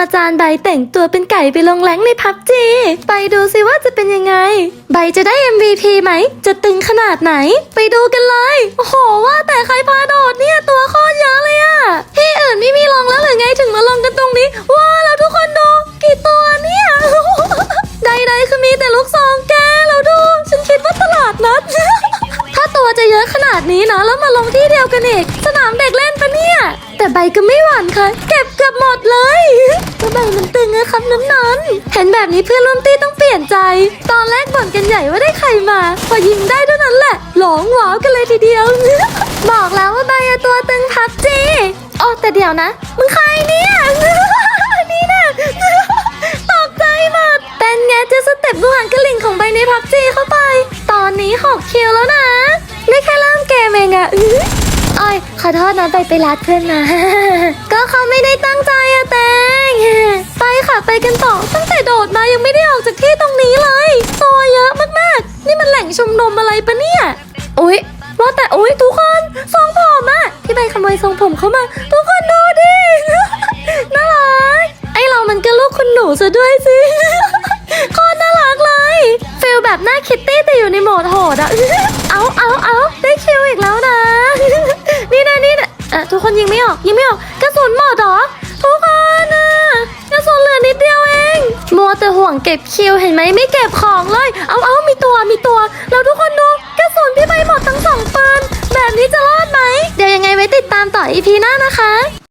อาจารย์ใบแต่งตัวเป็นไก่ไปลงแรงในพับจีไปดูสิว่าจะเป็นยังไง ใบจะได้ MVP ไหม จะตึงขนาดไหน ไปดูกันเลย โอ้โห ว่าแต่ใครพาโดดเนี่ยตัวโคตรเยอะเลยอะที่อื่นไม่มีลงแล้วหรือไงถึงมาลงกันตรงนี้ ว้าวแล้วทุกคนดูกี่ตัวเนี่ย ใดๆคือมีแต่ลูกซองแกแล้วดู ฉันคิดว่าตลาดนัดถ้าตัวจะเยอะขนาดนี้นะแล้วมาลงที่เดียวกันอีกสนามเด็กเล่นปะเนี่ย แต่ใบก็ไม่หวั่นค่ะ เก็บ ครับน้ำนนเห็นแบบนี้เพื่อนร่วมตีต้องเปลี่ยนใจ ตอนแรกบ่นกันใหญ่ว่าได้ใครมา พอยิงได้เท่านั้นแหละ หลงหวาวกันเลยทีเดียว บอกแล้วว่าใบอะตัวตึงพับจีอ๋อแต่เดี๋ยวนะ มึงใครเนี่ยนี่นะตกใจหมดเป็นไงเจอสเต็ปลูหางกระลิงของใบในพับจีเข้าไป ตอนนี้6คิวแล้วนะนี่แค่เริ่มเกมเองอะอ้อยขอโทษนะไปไปรัดเพื่อนมา ไปกันต่อตั้งแต่โดดมายังไม่ได้ออกจากที่ตรงนี้เลยตัวเยอะมากๆ นี่มันแหล่งชุมนุมอะไรปะเนี่ยอุ๊ยว่าแต่อุ๊ยทุกคนทรงผมอะที่ใบขโมยทรงผมเขามา ทุกคนดูดิน่ารักไอเรามันก็ลูกคุณหนูซะด้วยสิโคตรน่ารักเลยฟิลแบบหน้าคิตตี้แต่อยู่ในโหมดโหดอะเอาเอาเอาได้คิวอีกแล้วนะ นี่นะนี่นะเออทุกคนยิงไม่ออกยิงไม่ออกกระสุนหมดหรอทุกคนนะ วงเก็บคิวเห็นไหมไม่เก็บของเลย เอาเอามีตัวมีตัว แล้วทุกคนดูกระสุนพี่ใบหมดทั้งสองปืน แบบนี้จะรอดไหม เดี๋ยวยังไงไว้ติดตามต่ออีพีหน้านะคะ